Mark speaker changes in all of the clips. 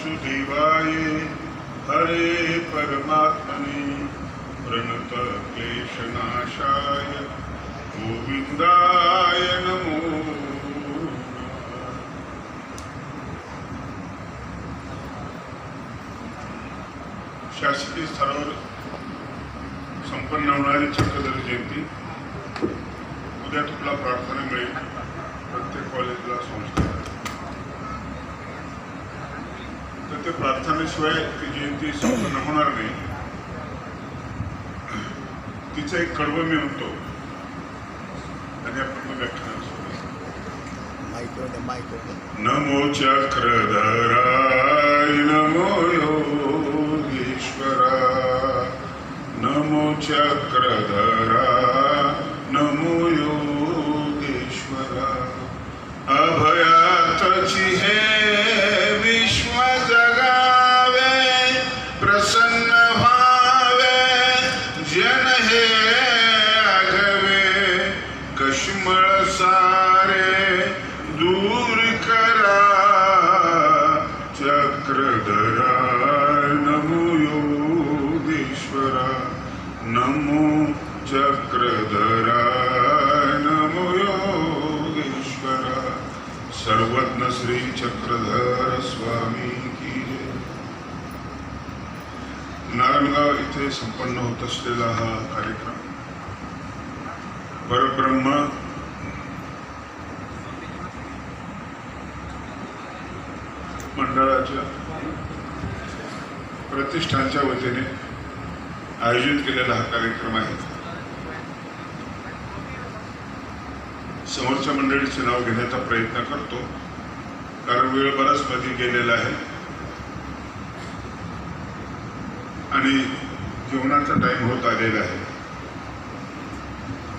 Speaker 1: वासुदेवाय हरे परमात्मने प्रणत क्लेशनाशाय गोविंदाय नमो। शासकीय स्तरावर संपन्न होणारी चक्रधर जयंती. उद्या तुला प्रार्थना मिळेल. प्रत्येक कॉलेजला संस्था तर ते प्रार्थनेशिवाय ती जयंती संपन्न होणार नाही. तिचं एक कडवं मी म्हणतो. आणि आपण व्याख्यान नमो चक्रधराय नमो योगीश्वरा नमो चक्रधरा नमो योगेश्वरा चक्रधरा नमो नमो चक्रधरा नमो योगेश्वरा सर्वज्ञ श्री चक्रधर स्वामी की जय. नारायणगाव इथे संपन्न होत असलेला हा कार्यक्रम मंडळाच्या प्रतिष्ठानच्या वतीने आयोजित केलेला हा कार्यक्रम आहे. समोरच्या मंडळीचे नाव घेण्याचा प्रयत्न करतो. कारण वेळ बराच मध्ये गेलेला आहे. आणि जेवणाचा टाइम होत आलेला आहे.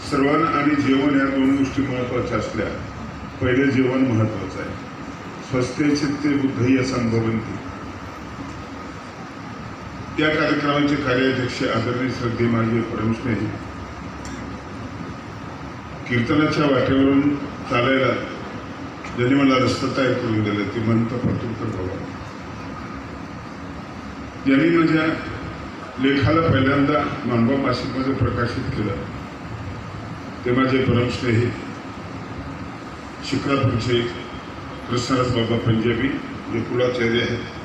Speaker 1: श्रवण आणि जेवण या दोन गोष्टी महत्त्वाच्या असल्या. पहिले जेवण महत्वाचं आहे. स्वस्ते चित्ते बुद्धय संभवंती त्या कार्यक्रमाचे कार्याध्यक्ष आदरणीय श्रद्धे माझे परमस्नेही कीर्तनाच्या वाटेवरून चालायला ज्यांनी मला रस्ता तयार करून दिला ती म्हणत पातुरकर बाबा ज्यांनी माझ्या लेखाला पहिल्यांदा मानवा मासिकमध्ये प्रकाशित केलं ते माझे परमस्नेही पंचे कृष्णराज बाबा पंजाबी जे कुलाचार्य आहेत.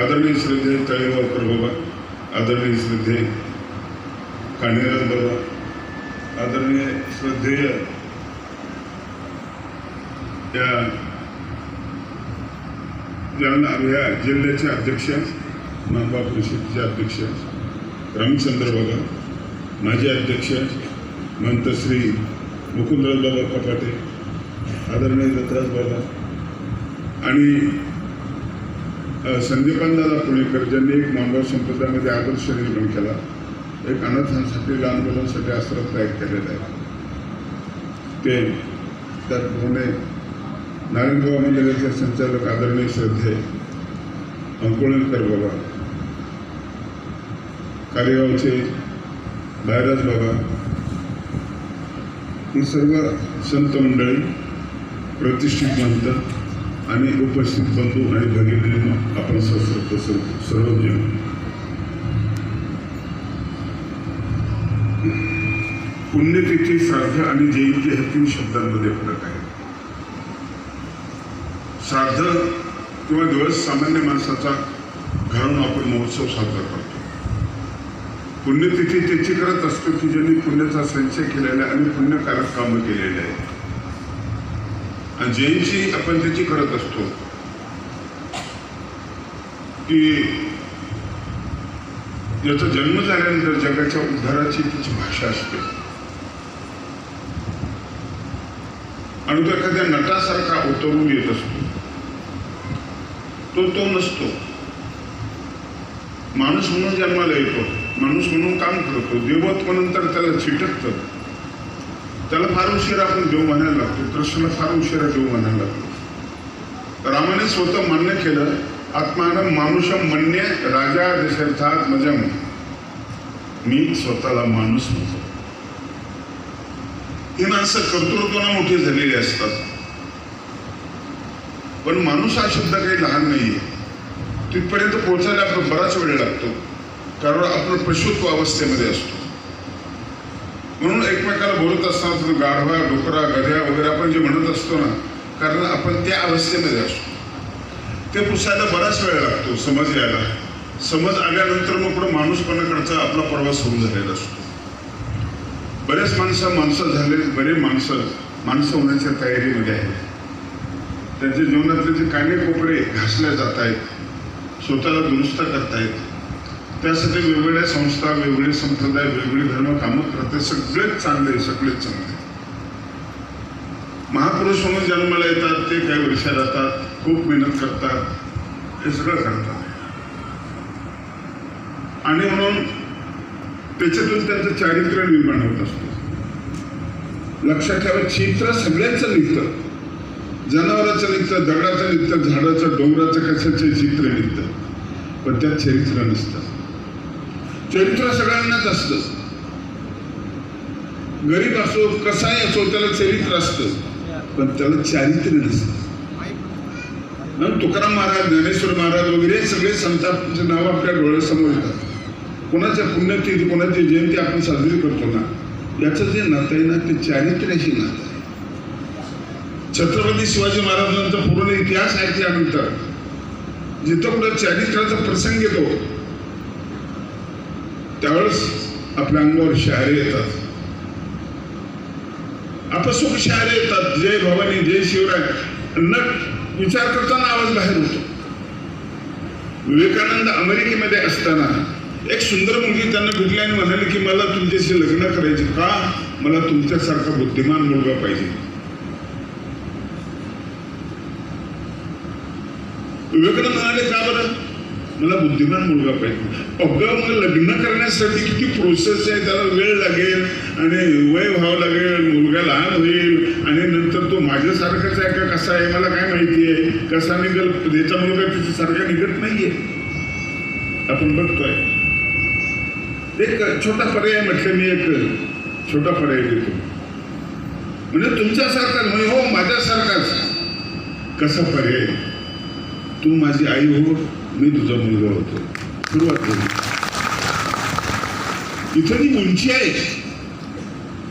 Speaker 1: आदरणीय श्रद्धे तळेगावकर बाबा आदरणीय श्रद्धे काणेराज बाबा आदरणीय श्रद्धेय या जालना या जिल्ह्याचे अध्यक्ष मानवा परिषदेचे अध्यक्ष रामचंद्र बाबा माजी अध्यक्ष मंतश्री मुकुंदराज बाबा कपाटे आदरणीय दत्तराज बाबा आणि संदीपानदादा पुणेकर ज्यांनी एक मानव संप्रदायामध्ये आदर्श निर्माण केला एक अनाथांसाठी लहान मुलांसाठी आश्रम तयार केलेला आहे. ते त्याचप्रमाणे नारायणगाव मंदिराचे संचालक आदरणीय श्रद्धे अंकुळकर बाबा कारेगावचे बायराज बाबा ही सर्व संत मंडळी प्रतिष्ठित म्हणतात आणि उपस्थित बंधू आणि भगिनींना आपण सश्रद्ध सर्व सर्वजण पुण्यतिथी श्राद्ध आणि जयंती ह्या तीन शब्दांमध्ये फरक आहे. श्राद्ध किंवा दिवस सामान्य माणसाचा घालून आपण महोत्सव साजरा करतो. पुण्यतिथी त्याची करत असतो की ज्यांनी पुण्याचा संचय केलेला आहे आणि पुण्यकारक कामं केलेले आहेत. जयंती आपण त्याची करत असतो. की याचा जन्म झाल्यानंतर जगाच्या उद्धाराची तिची भाषा असते. आणि तो एखाद्या नटासारखा उतरून येत असतो. तो तो नसतो. माणूस म्हणून जन्माला येतो. माणूस म्हणून काम करतो. देवत्व नंतर त्याला छिटकतं त्याला फार उशिरा आपण देव म्हणायला लागतो. कृष्णाला फार उशिरा देव म्हणायला लागतो. रामाने स्वतः मान्य केलं. आत्मानं मानुषम म्हणणे राजा दशरथात मजम मी स्वतःला माणूस म्हणतो. ही माणसं कर्तृत्वानं मोठी झालेली असतात. पण माणूस हा शब्द काही लहान नाहीये. तिथपर्यंत पोहोचायला आपला बराच वेळ लागतो. कारण आपण पशुत्व अवस्थेमध्ये असतो. म्हणून एकमेकाला बोलत असताना गाढवा डोकरा गध्या वगैरे आपण जे म्हणत असतो ना कारण आपण त्या अवस्थेमध्ये असतो. ते पुसायला बराच वेळ लागतो समज यायला. समज आल्यानंतर मग पुढे माणूसपणाकडचा आपला प्रवास होऊन झालेला असतो. बरेच माणसं माणसं झाले बरे माणसं माणसं होण्याच्या तयारीमध्ये आहेत. त्यांच्या जीवनातले जे काने कोपरे घासले जात आहेत स्वतःला दुरुस्त करतायत. त्यासाठी वेगवेगळ्या संस्था वेगवेगळे संप्रदाय वेगवेगळे धर्म कामं करते सगळेच चांगले सगळेच चांगले महापुरुष म्हणून जन्माला येतात ते काही वर्ष राहतात खूप मेहनत करतात. हे सगळं करतात. आणि म्हणून त्याच्यातून त्यांचं चारित्र्य निर्माण होत असतं. लक्षात ठेवा चित्र सगळ्यांचं निघतं. जनावराचं निघतं दगडाचं निघतं झाडाचं डोंगराचं कशाचं चित्र निघतं. पण त्यात चरित्र नसतं. चरित्र सगळ्यांनाच असतं. गरीब असो कसाही असो त्याला चरित्र असतं. पण त्याला चारित्र्य नसतं. म्हणून तुकाराम महाराज ज्ञानेश्वर महाराज वगैरे सगळे संतांचे नाव आपल्या डोळ्यासमोर येतात. कोणाच्या पुण्यतिथी कोणाची जयंती आपण साजरी करतो ना याचं जे नातं आहे ना ते चारित्र्याशी नातं आहे. छत्रपती शिवाजी महाराजांचा पूर्ण इतिहास ऐकल्यानंतर जिथं कुठं चारित्र्याचा प्रसंग येतो त्यावेळेस आपल्या अंगावर शहारे येतात. अपसुख शहारे येतात. जय भवानी जय शिवराय न विचार करताना आवाज बाहेर होतो. विवेकानंद अमेरिकेमध्ये असताना एक सुंदर मुलगी त्यांना भेटली आणि म्हणाली की मला तुमच्याशी लग्न करायचे का? मला तुमच्यासारखा बुद्धिमान मुलगा पाहिजे. विवेकानंद म्हणाले का बरं? मला बुद्धिमान मुलगा पाहिजे. अगं मग लग्न करण्यासाठी किती प्रोसेस आहे त्याला वेळ लागेल आणि वय व्हावं लागेल मुलगा लहान होईल आणि नंतर तो माझ्यासारखाच आहे का कसा आहे मला काय माहिती आहे? कसा निघेल? त्याचा मुलगा त्याच्यासारखा निघत नाहीये. आपण बघतोय. एक छोटा पर्याय म्हटलं मी एक छोटा पर्याय देतो. म्हणजे तुमच्यासारखाच म्हणजे हो माझ्यासारखाच. कसा पर्याय? तू माझी आई हो मी तुझा मुलगा होतो सुरुवात झाली इथं जी उंची आहे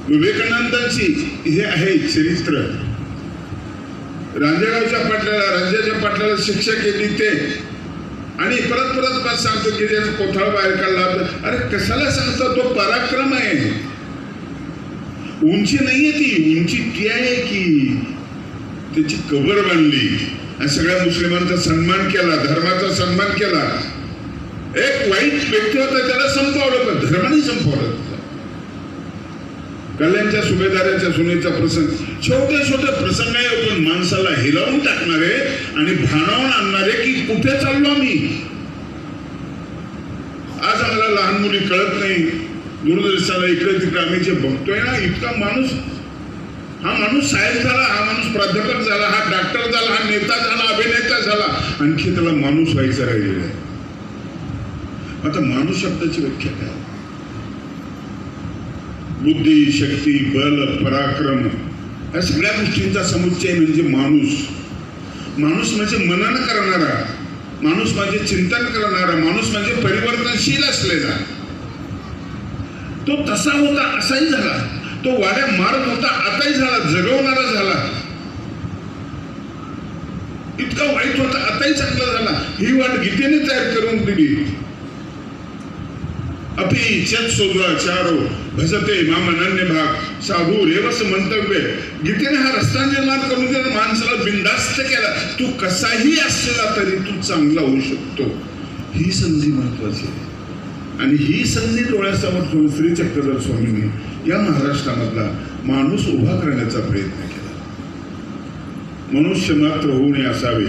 Speaker 1: विवेकानंदांची हे आहे चरित्र रांजेगावच्या पाटलाला राज्याच्या पाटलाला शिक्षा केली ते आणि परत परत परत सांगतो की त्याचा कोथाळ बाहेर काढला अरे कशाला सांगतो तो पराक्रम आहे उंची नाहीये ती उंची ती आहे की त्याची कबर बांधली आणि सगळ्या मुस्लिमांचा सन्मान केला धर्माचा सन्मान केला. एक वाईट व्यक्ती होता त्याला संपवलं पण धर्माने संपवलं कल्याणच्या सुभेदाराच्या सुनेचा प्रसंग. छोटे छोटे प्रसंग आहे पण माणसाला हिलावून टाकणारे आणि भाणावून आणणारे की कुठे चाललो आम्ही? आज आम्हाला लहान मुली कळत नाही. दूरदर्शनाला इकडे तिकडे आम्ही जे बघतोय ना इतका माणूस हा माणूस साहेब झाला हा माणूस प्राध्यापक झाला हा डॉक्टर झाला हा नेता झाला अभिनेता झाला. आणखी त्याला माणूस व्हायचं राहिलेलं आहे. आता माणूस शब्दाची व्याख्या काय? बुद्धी शक्ती बल पराक्रम या सगळ्या गोष्टींचा समुच्चय म्हणजे माणूस. माणूस म्हणजे मनन करणारा माणूस म्हणजे चिंतन करणारा माणूस म्हणजे परिवर्तनशील असलेला. तो तसा होता असाही झाला. तो वाड्या मारत होता आताही झाला जगवणारा झाला. इतका वाईट होता आताही चांगला झाला. ही वाट गीतेने तयार करून दिली. अपि चत चारो भजते मामनन्य भाग. साधू रेवस मंतव्य. गीतेने हा रस्ता निर्माण करून दिला माणसाला बिंदास्त केला. तू कसाही असला तरी तू चांगला होऊ शकतो. ही संधी महत्वाची आहे. आणि ही संधी डोळ्यासमोर ठेवून श्री चक्रधर स्वामींनी या महाराष्ट्रामधला माणूस उभा करण्याचा प्रयत्न केला. मनुष्य मात्र होऊ नये असावे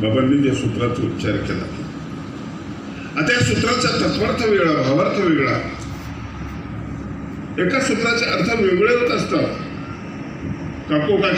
Speaker 1: बाबांनी त्या सूत्राचा उच्चार केला. आता या सूत्राचा तत्वार्थ वेगळा भावार्थ वेगळा. एका सूत्राचे अर्थ वेगळे होत असतात. काकोका